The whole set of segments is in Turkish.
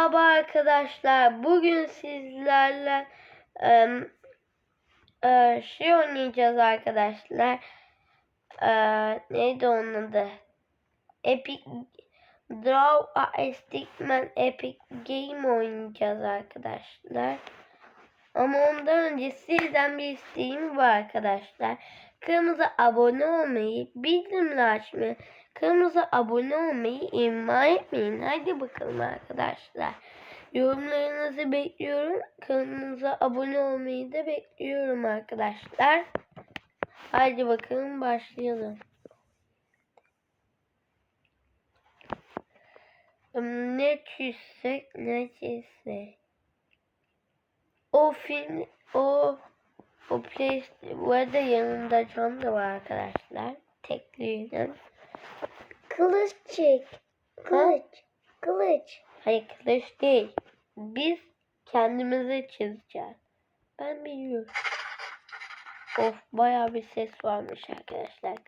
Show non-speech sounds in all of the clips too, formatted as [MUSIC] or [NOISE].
Merhaba arkadaşlar. Bugün sizlerle em, e, şey oynayacağız arkadaşlar. E, neydi onun adı? Epic Draw a Stickman Epic Game oynayacağız arkadaşlar. Ama ondan önce sizden bir isteğim var arkadaşlar. Kanalımıza abone olmayı, bildirimleri açmayı, kanalımıza abone olmayı ihmal etmeyin. Hadi bakalım arkadaşlar. Yorumlarınızı bekliyorum. Kanalımıza abone olmayı da bekliyorum arkadaşlar. Hadi bakalım başlayalım. Hmm, Ne çizsek ne çizsek. O film o o PlayStation bu arada yanımda Can da var arkadaşlar. Tekliyle. Kılıç çek. Kılıç. Kılıç. Hayır kılıç değil. Biz kendimizi çizeceğiz. Ben biliyorum. Of bayağı bir ses varmış arkadaşlar.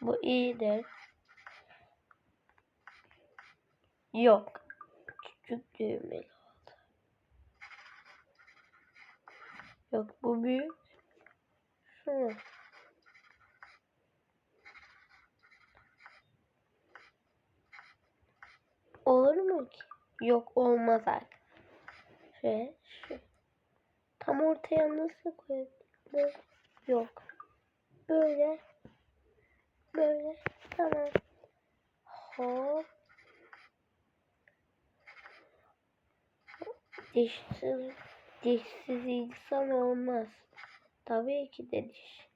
Bu iyidir. Yok. Küçük düğmeli oldu. Yok bu büyük. Şunu. Olur mu ki? Yok olmaz artık. Şöyle şu. Tam ortaya nasıl koyabilirim? Yok. Böyle. Böyle. Tamam. Hop. Dişsiz, dişsiz insan olmaz. Tabii ki de diş.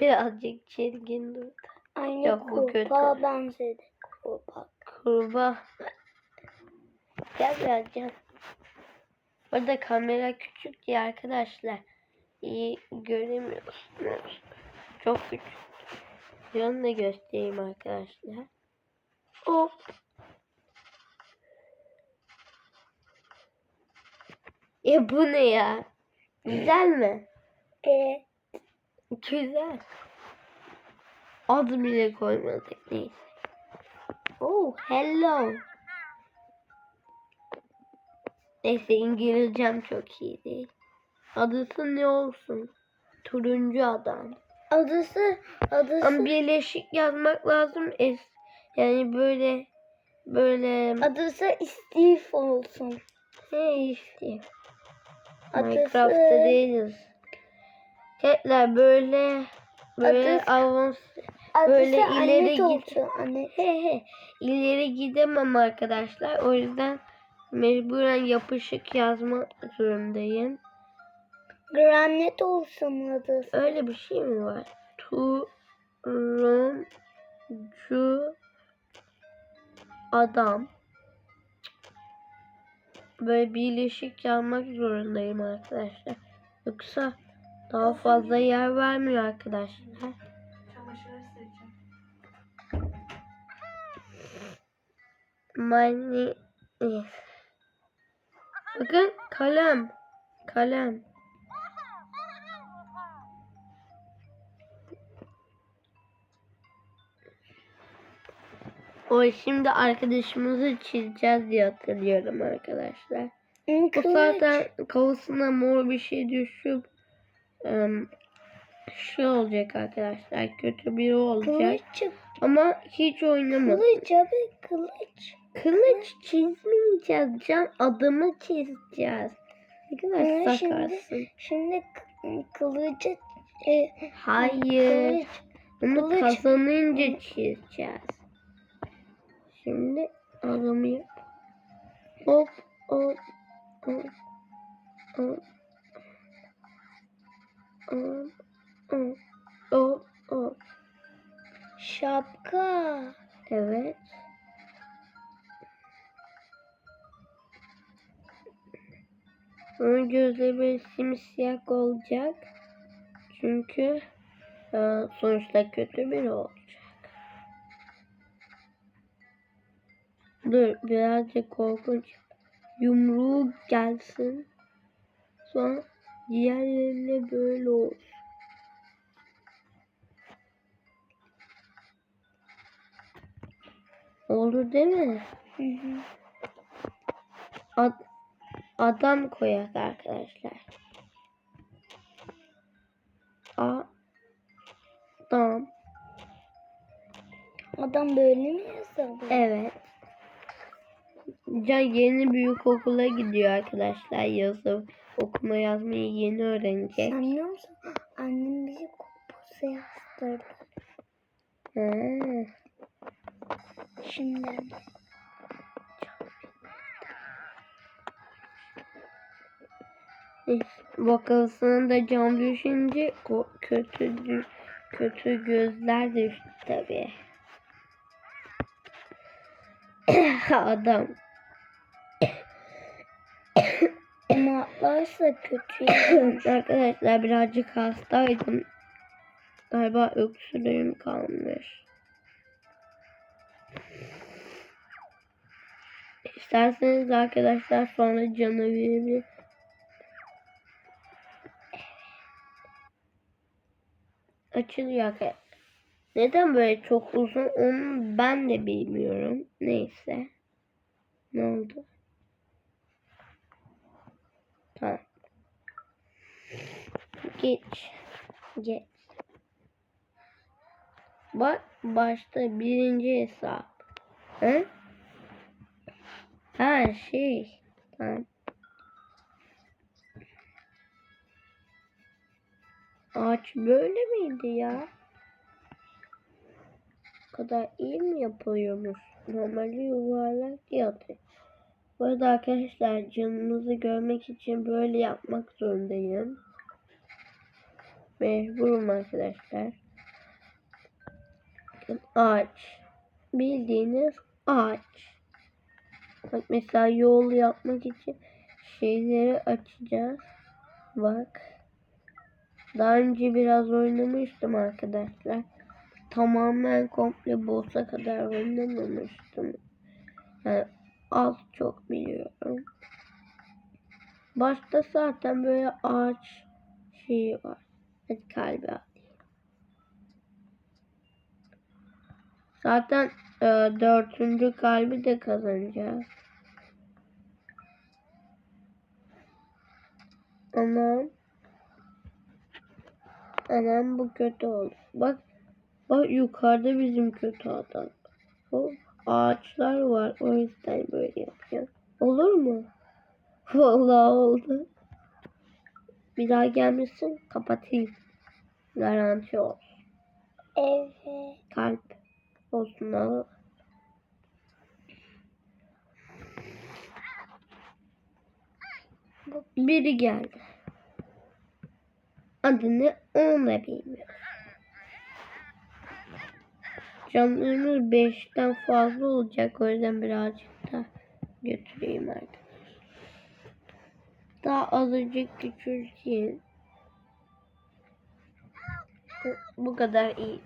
Birazcık çirkin durdu. Aynı Yok, kurbağa benzedi. Kurbağa. Kurbağa. Gel biraz gel. Burada kamera küçük diye arkadaşlar. iyi göremiyorsunuz. Çok küçük. Yanını da göstereyim arkadaşlar. Hop. Ya bu ne ya? Güzel mi? E, Güzel. Adı bile koymadık neyse. Oh hello. Neyse İngilizcem çok iyi değil. Adısı ne olsun? Turuncu adam. adısı adısı Ama birleşik yazmak lazım. Es yani böyle böyle adısı Steve olsun. he işte. Adısı Minecraft'ta değiliz. Hitler böyle böyle Adısı- avans adısı böyle ileri git. Anne. he he ileri gidemem arkadaşlar. O yüzden mecburen yapışık yazmak zorundayım. Granit olsun adısı. Öyle bir şey mi var? Turuncu adam. Böyle birleşik yazmak zorundayım arkadaşlar. Yoksa daha fazla yer vermiyor arkadaşlar. Mani Bakın kalem. Kalem. O şimdi arkadaşımızı çizeceğiz diye hatırlıyorum arkadaşlar. Bu zaten kafasına mor bir şey düşüp em, şey olacak arkadaşlar. Kötü biri olacak. Kılıç. Ama hiç oynamadı. Kılıç abi kılıç. Kılıç çizmeyeceğiz Can. Adımı çizeceğiz. Ne kadar Ee, şimdi- sakarsın. Şimdi k- kılıcı e, Hayır. kılıç. Bunu kılıç. kazanınca çizeceğiz. Şimdi adımı yap. Hop hop hop hop hop hop hop hop. Şapka. Evet. Onun gözleri simsiyah olacak. Çünkü e, sonuçta kötü biri olacak. Dur birazcık korkunç. Yumruğu gelsin. Sonra diğer yerine böyle olsun. Olur değil mi? Hı hı. Ad- adam koyak arkadaşlar. Adam. Adam böyle mi yazıldı? Evet. Can yeni büyük okula gidiyor arkadaşlar. Yazı okuma yazmayı yeni öğrenecek. Sen biliyor musun? Annem bizi kupusu yazdırdı. Ha. Şimdi. Vakasına da cam düşünce kötü kötü gözler düştü tabii. [COUGHS] Adam. [COUGHS] Ama atlarsa kötü. [COUGHS] Arkadaşlar birazcık hastaydım. Galiba öksürüğüm kalmış. İsterseniz arkadaşlar sonra canı verebilir. Açılıyor. Neden böyle çok uzun onu ben de bilmiyorum. Neyse. Ne oldu? Tamam. Geç. Geç. Bak başta birinci hesap. He? Ha şey. Tamam. Ağaç böyle miydi ya? Bu kadar iyi mi yapılıyormuş? Normalde yuvarlak yaptı. Bu arada arkadaşlar canınızı görmek için böyle yapmak zorundayım. Mecburum arkadaşlar. Ağaç. Bildiğiniz ağaç. Bak mesela yol yapmak için şeyleri açacağız. Bak. Daha önce biraz oynamıştım arkadaşlar. Tamamen komple boss'a kadar oynamamıştım. Yani az çok biliyorum. Başta zaten böyle ağaç şeyi var. Hadi kalbi. Zaten e, dördüncü kalbi de kazanacağız. Anam. Anam bu kötü oldu. Bak. Bak yukarıda bizim kötü adam. Hop, ağaçlar var. O yüzden böyle yapıyor. Olur mu? [LAUGHS] Vallahi oldu. Bir daha gelmesin kapatayım. Garanti olsun. Evet. Kalp olsun al. Biri geldi. Adını onu da bilmiyorum. Camlarımız 5'ten fazla olacak. O yüzden birazcık da götüreyim arkadaşlar. Daha azıcık küçülteyim. Bu- kadar iyi.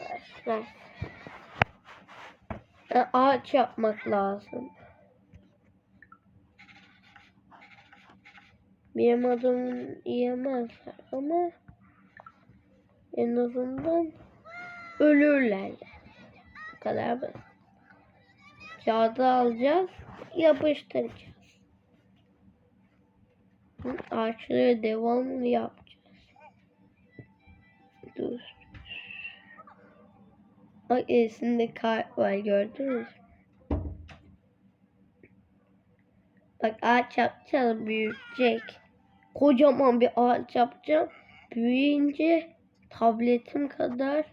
Arkadaşlar. Ağaç yapmak lazım. Benim adımı yiyemezler ama en azından ölürler. Bu kadar basit. Kağıdı alacağız, yapıştıracağız. Ağaçları devamlı yapacağız. Dur. Bak elisinde kart var gördünüz mü? Bak ağaç yapacağız büyüyecek. Kocaman bir ağaç yapacağım. Büyüyünce tabletim kadar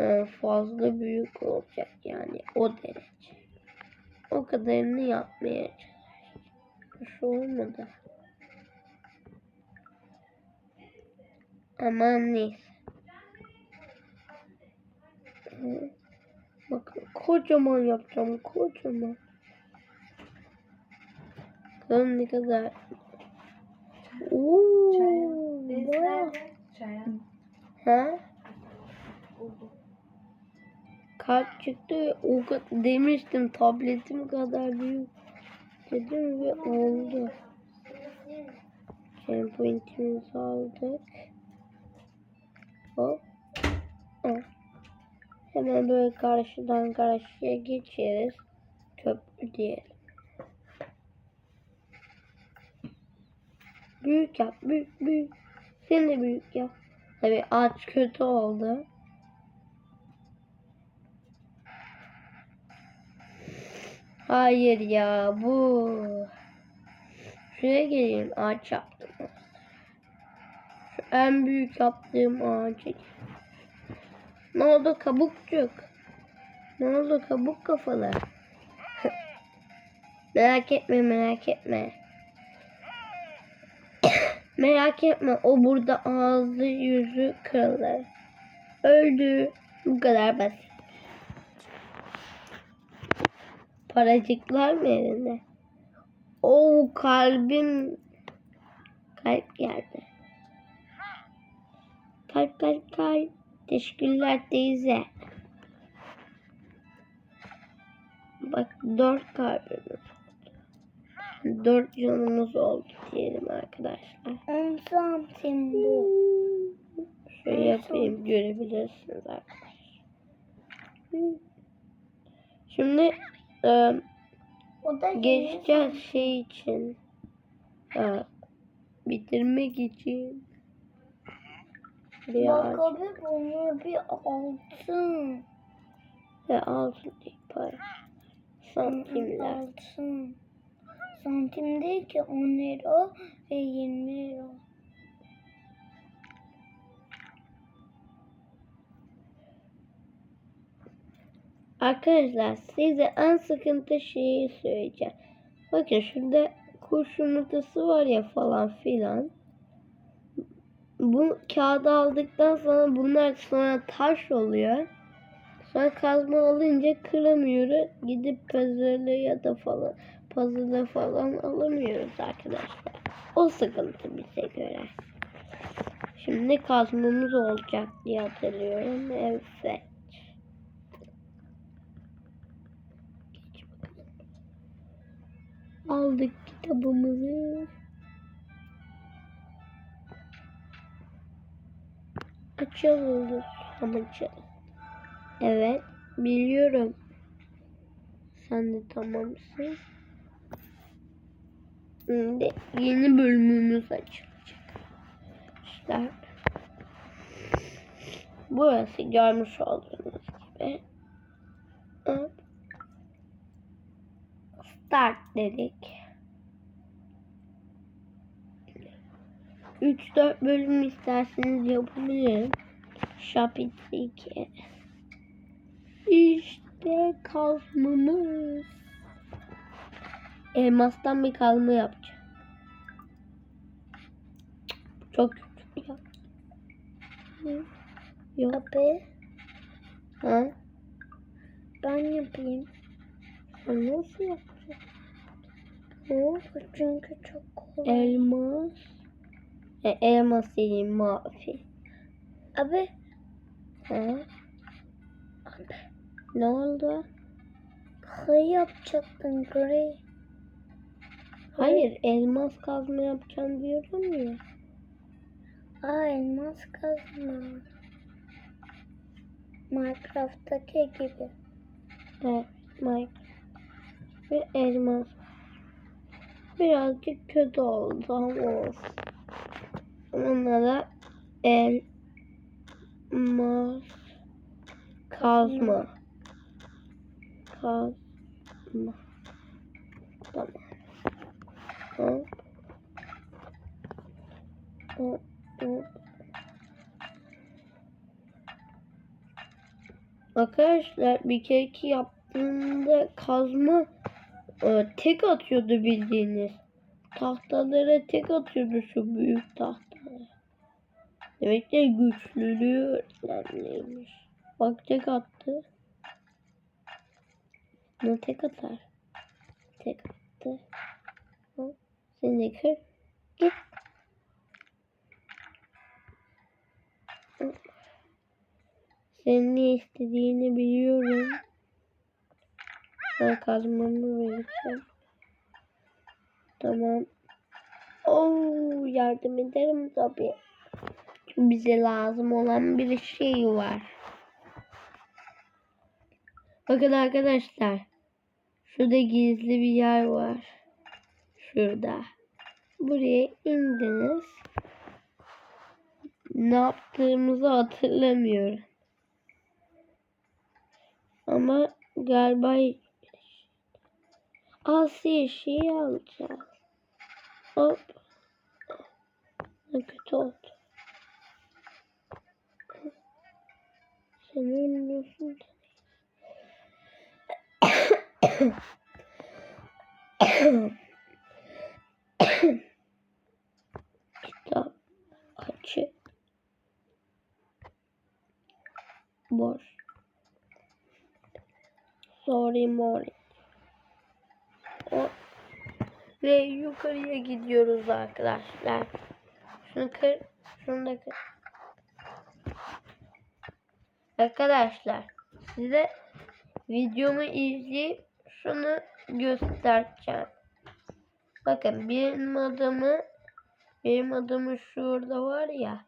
e, fazla büyük olacak yani o derece. O kadarını yapmaya çalışacağım. Şu olmadı. Aman neyse. Hı. Bakın kocaman yapacağım kocaman. Bakalım ne kadar. Oo, Çaya. Çaya. Oldu. Kalp çıktı o demiştim tabletim kadar büyük dedim ve oldu. Checkpoint'imizi aldık. Hop. Hop. Hemen böyle karşıdan karşıya geçeriz. Köprü diyelim. Büyük yap, büyük büyük. Sen de büyük yap. Tabii ağaç kötü oldu. Hayır ya bu. Şuraya geleyim ağaç yaptım. Şu en büyük yaptığım ağacı. Ne oldu kabukçuk? Ne oldu kabuk kafalı? [LAUGHS] merak etme merak etme. Merak etme o burada ağzı yüzü kırılır. Öldü. Bu kadar basit. Paracıklar mı elinde? Oo kalbim kalp geldi. Kalp kalp kalp. Teşekkürler teyze. Bak dört kalbimiz oldu. Dört canımız oldu diyelim arkadaşlar. 10 santim bu. Şöyle yapayım görebilirsiniz arkadaşlar. Şimdi e, O da geçeceğiz şey için. E, bitirmek için. Bak abi bunu bir altın. ve altın değil para. Santimler. Altın. Santim değil ki 10 lira ve 20 lira. Arkadaşlar size en sıkıntı şeyi söyleyeceğim. Bakın şurada kuş yumurtası var ya falan filan. Bu kağıdı aldıktan sonra bunlar sonra taş oluyor. Sonra kazma alınca kıramıyoruz. Gidip ya da falan puzzle falan alamıyoruz arkadaşlar. O sıkıntı bize göre. Şimdi kazmamız olacak diye hatırlıyorum. Evet. Aldık kitabımızı. Açalım. Ama açalım. Evet. Biliyorum. Sen de tamamsın. Şimdi yeni bölümümüz açılacak. İşte burası görmüş olduğunuz gibi. Start dedik. 3-4 bölüm isterseniz yapabilirim. Şapit 2. İşte kazmamız. Elmastan bir kazma yapacağım. Çok küçük ya. Yok. Abi Ha? ben yapayım. Sen Nasıl yapacaksın? Ha? Bu çünkü çok kolay. Elmas. E, elmas değil mavi. Abi Ha? Ne oldu? kayı yapacaktın gri. Hayır elmas kazma yapacağım diyorum ya. Aa elmas kazma. Minecraft'taki gibi. Evet Mike. Bir elmas. Birazcık kötü oldu ama olsun. Onlara elmas kazma. Kazma. Tamam. Hop. Hop, hop. Arkadaşlar bir kere yaptığımda kazma e, tek atıyordu bildiğiniz. Tahtalara tek atıyordu şu büyük tahtalara. Demek ki güçlülüğü önemliymiş. Bak tek attı. Ne tek atar? Tek attı. Hop. Seni de kır. Git. Senin ne istediğini biliyorum. Ben kazmamı vereceğim. Tamam. Oo, yardım ederim tabii. Bize lazım olan bir şey var. Bakın arkadaşlar. Şurada gizli bir yer var. Şurada. Buraya indiniz. Ne yaptığımızı hatırlamıyorum. Ama galiba Asya şeyi alacağız. Hop. Ne kötü oldu. Sen ölmüyorsun. Kitap Boş. Sorry morning. O ve yukarıya gidiyoruz arkadaşlar. Şunu kır, şunu da kır. Arkadaşlar size videomu izleyip şunu göstereceğim. Bakın benim adımı benim adımı şurada var ya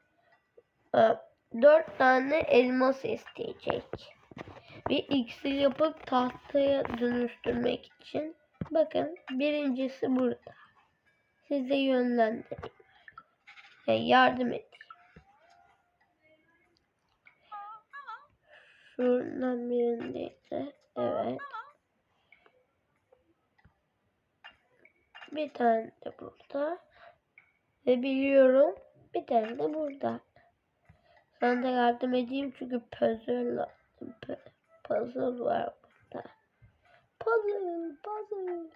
e, dört tane elmas isteyecek. Bir iksir yapıp tahtaya dönüştürmek için. Bakın birincisi burada. Size yönlendireyim. Yani yardım edeyim. Şuradan birindeydi. Evet. Bir tane de burada. Ve biliyorum bir tane de burada. Sana da yardım edeyim çünkü puzzle, pu- puzzle var burada. Puzzle, puzzle.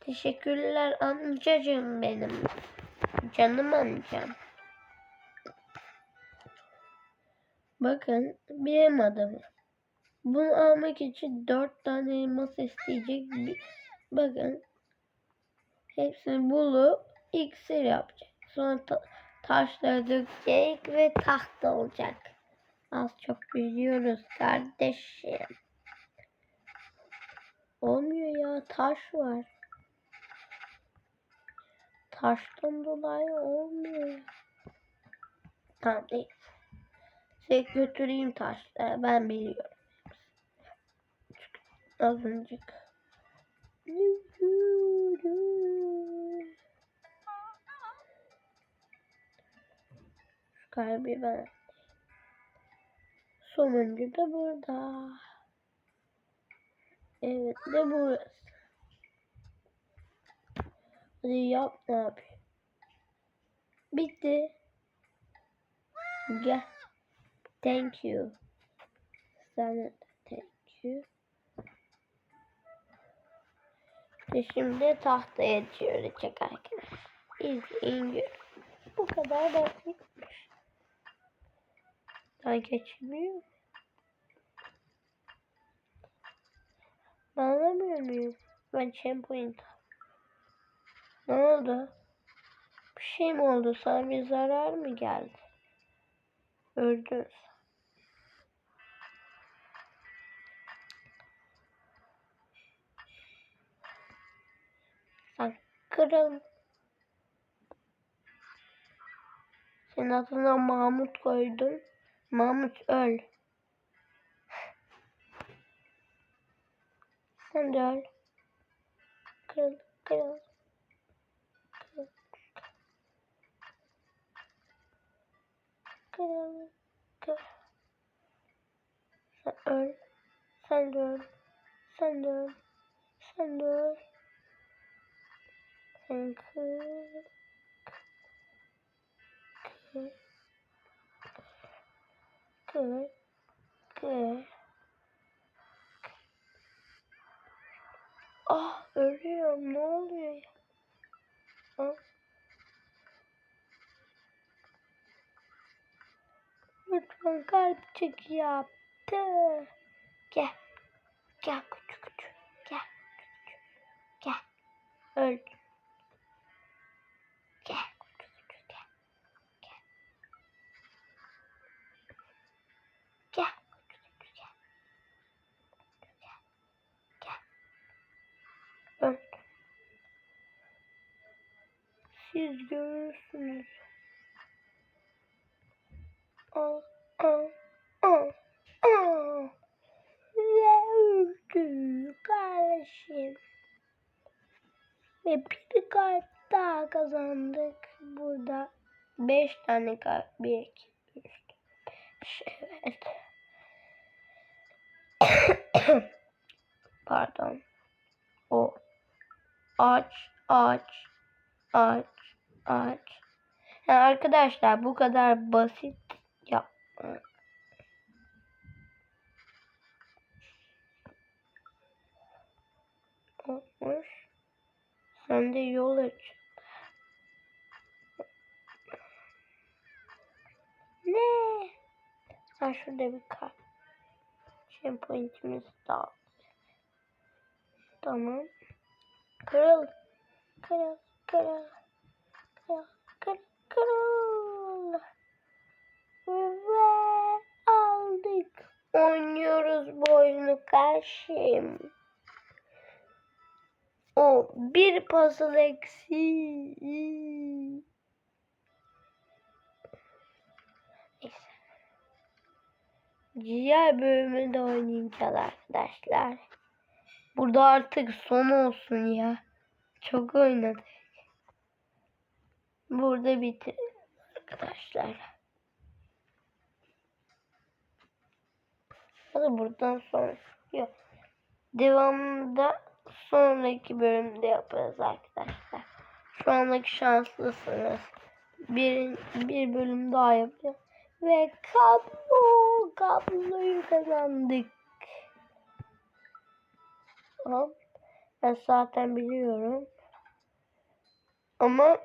Teşekkürler amcacığım benim. Canım amcam. Bakın benim adamı. Bunu almak için dört tane elmas isteyecek. Bir, bakın. Hepsini bulup iksir yapacak. Sonra ta- taşları dökecek ve tahta olacak. Az çok biliyoruz kardeşim. Olmuyor ya taş var. Taştan dolayı olmuyor. Tamam değil. Size götüreyim taşları ben biliyorum. Az önce. Kalbi ben. Sonuncu da burada. Evet de burası. Hadi yap ne yapayım. Bitti. Gel. Thank you. Sana thank you. Şimdi tahtaya çevirecek arkadaşlar. İzleyin. Bu kadar basitmiş. Ben geçmiyor. Ben alamıyor muyum? Ben checkpoint. Ne oldu? Bir şey mi oldu? Sana bir zarar mı geldi? Öldün. Sen kırıl. Senin adına Mahmut koydum. Mahmut öl. Sen de öl. Kırıl, kırıl. Kırıl. Kırıl, kırıl. Sen öl. Sen de öl. Sen de öl. Sen de öl. Sen kır. Kır. Kır. Kır. Ah ölüyorum ne oluyor ya? Ah. Lütfen kalpçik yaptı. Gel. Gel Siz görürsünüz. Al. Aa, aa. Ve öldü kardeşim. Ve bir kalp daha kazandık. Burada beş tane kalp. Bir, iki, üç. Evet. Pardon. O. Aç, aç, aç, aç. Yani arkadaşlar bu kadar basit yapma. Olmuş. Sen de yol aç. Ne? Ha şurada bir kart. Şey pointimizi daha. Tamam. Kırıl. Kırıl. Kırıl. Kırıl. Kırıl. Kırıl. Ve aldık. Oynuyoruz bu oyunu karşım. O bir puzzle. Neyse. Diğer bölümü de oynayacağız arkadaşlar. Burada artık son olsun ya. Çok oynadık. Burada bitir arkadaşlar. Hadi buradan sonra. Yok. Devamında sonraki bölümde yaparız arkadaşlar. Şu anlık şanslısınız. Bir, bir bölüm daha yapacağız. Ve kablo, kabloyu kazandık. Ben zaten biliyorum. Ama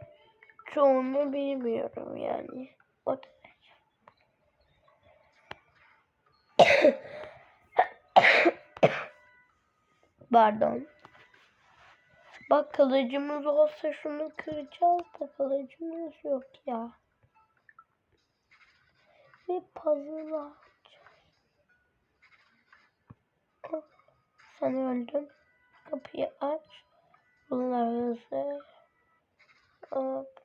çoğunu bilmiyorum yani. O derece. Pardon. Bak kılıcımız olsa şunu kıracağız da kılıcımız yok ya. Ve puzzle alacağız. Ah, Sen öldün. Kapıyı aç. Bunlar hazır. Hop.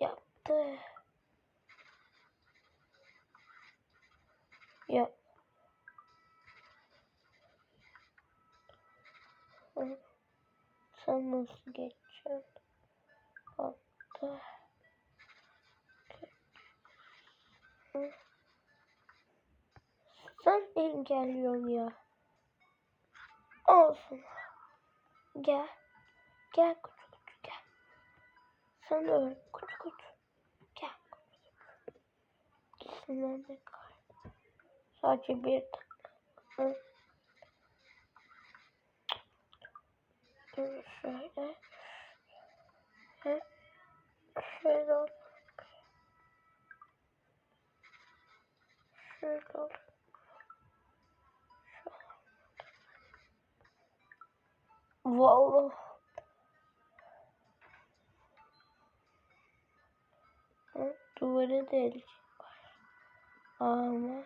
Yaptı. Ya. Hı. Sen nasıl geçeceksin? Hatta. Hı. Sen engelliyorsun ya. Olsun. Gel. Gel kutu kutu gel. Sen öl kutu kutu. Gel kutu kutu. De kal. Sadece bir dakika. Dur şöyle. Hı. Şöyle ol. Şöyle ol. Vallahi. Hı, Duvarı delik var. Ama?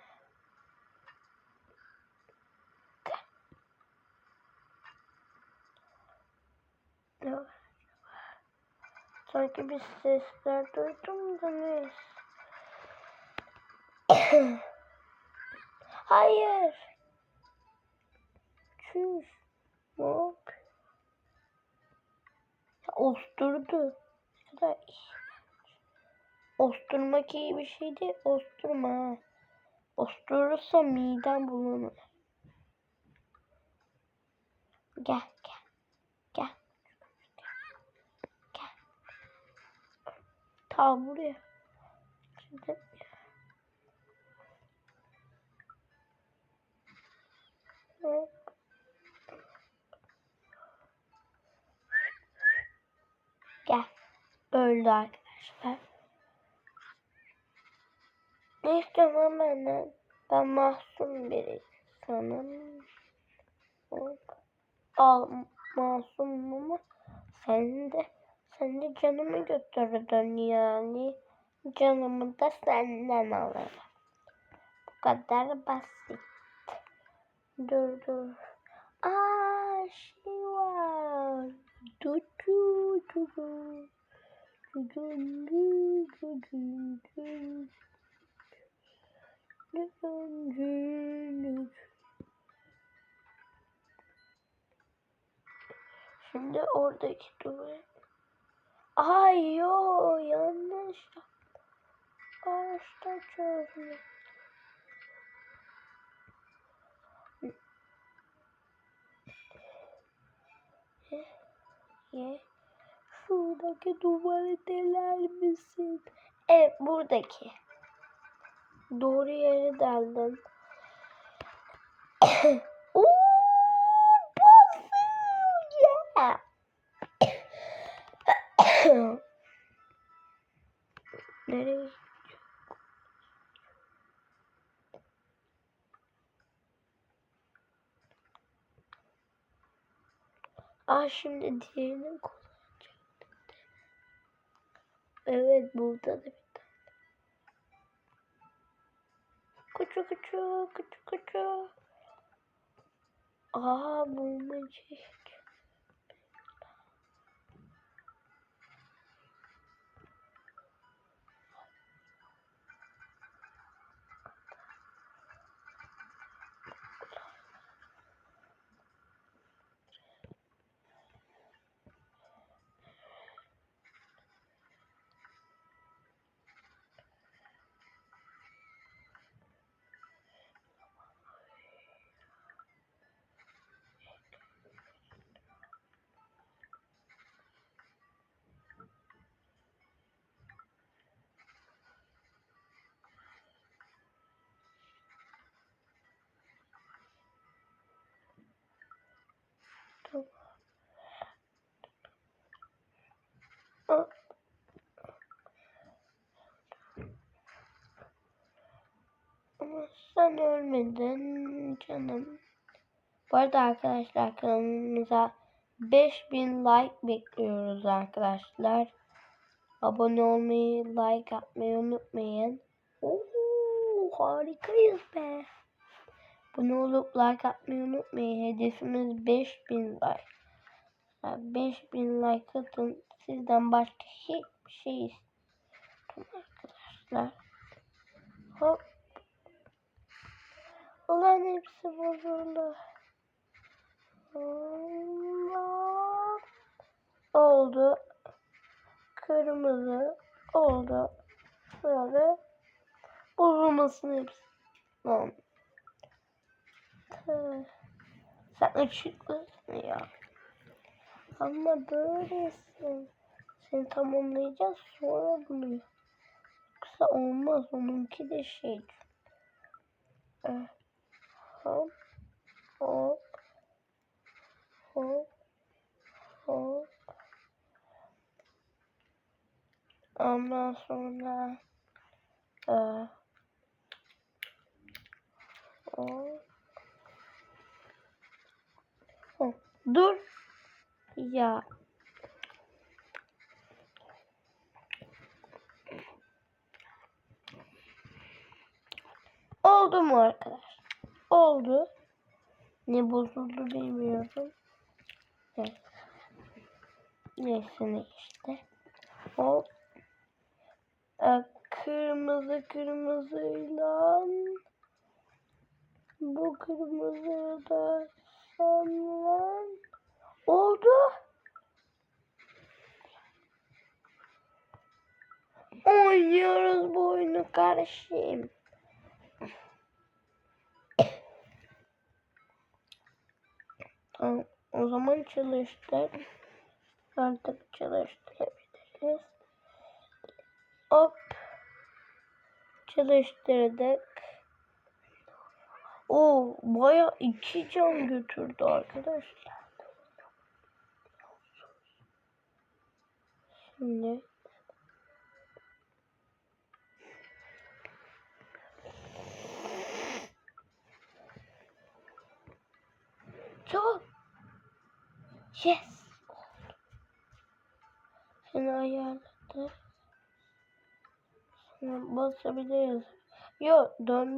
Sanki bir sesler duydum da neyse. [COUGHS] Hayır. Çüş. Ya, Osturdu. İyi. Osturmak iyi bir şey değil. Osturma ha. Osturursa midem bulunur. Gel gel. Gel. Gel. Ta buraya. Şimdi Hop. Gel. Öldü arkadaşlar. Ne istiyorsun benden? Ben masum bir insanım. Al masum ama sen de sen de canımı götürdün yani. Canımı da senden alırım. Bu kadar basit. Dur dur. Aa şey var. tu tu tu tu. Şimdi oradaki duvar. Ay yo yanlış. Ağaçta çözmüş. Ye. Şuradaki duvarı deler misin? Evet buradaki. Doğru yere deldin. [COUGHS] Oo, fasulye. [COUGHS] Nereye? Aa şimdi diğerini kullanacaktım. Evet burada da bir tane. Kuçu kuçu kuçu kuçu. Aa bulmacık. Ama sen ölmedin canım. Bu arada arkadaşlar kanalımıza 5000 like bekliyoruz arkadaşlar. Abone olmayı, like atmayı unutmayın. Oo, harikayız be. Abone olup like atmayı unutmayın. Hedefimiz 5000 like. Yani 5000 like atın. Sizden başka hiçbir şey istemiyorum arkadaşlar. Hop. Ulan hepsi bozuldu. Allah. Oldu. Kırmızı oldu. Böyle bozulmasın hepsi. Tüh. Sen açıklısın ya. Ama böylesin. Seni tamamlayacağız sonra bunu. Yoksa olmaz. Onunki de şey. Hop. Hop. Hop. Hop. Ondan sonra eh. Hop. Hop. Dur. Ya. Oldu mu arkadaş? Oldu. Ne bozuldu bilmiyorum. Evet. Neyse ne işte. Hop. Ee, kırmızı kırmızıyla bu kırmızı da sonra oldu. Oynuyoruz bu oyunu kardeşim. O zaman çalıştır. Artık çalıştırabiliriz. Hop. Çalıştırdık. O baya iki can götürdü arkadaşlar. Şimdi Çok. Yes. Seni ayarladı. Şimdi basabiliriz. Yok dön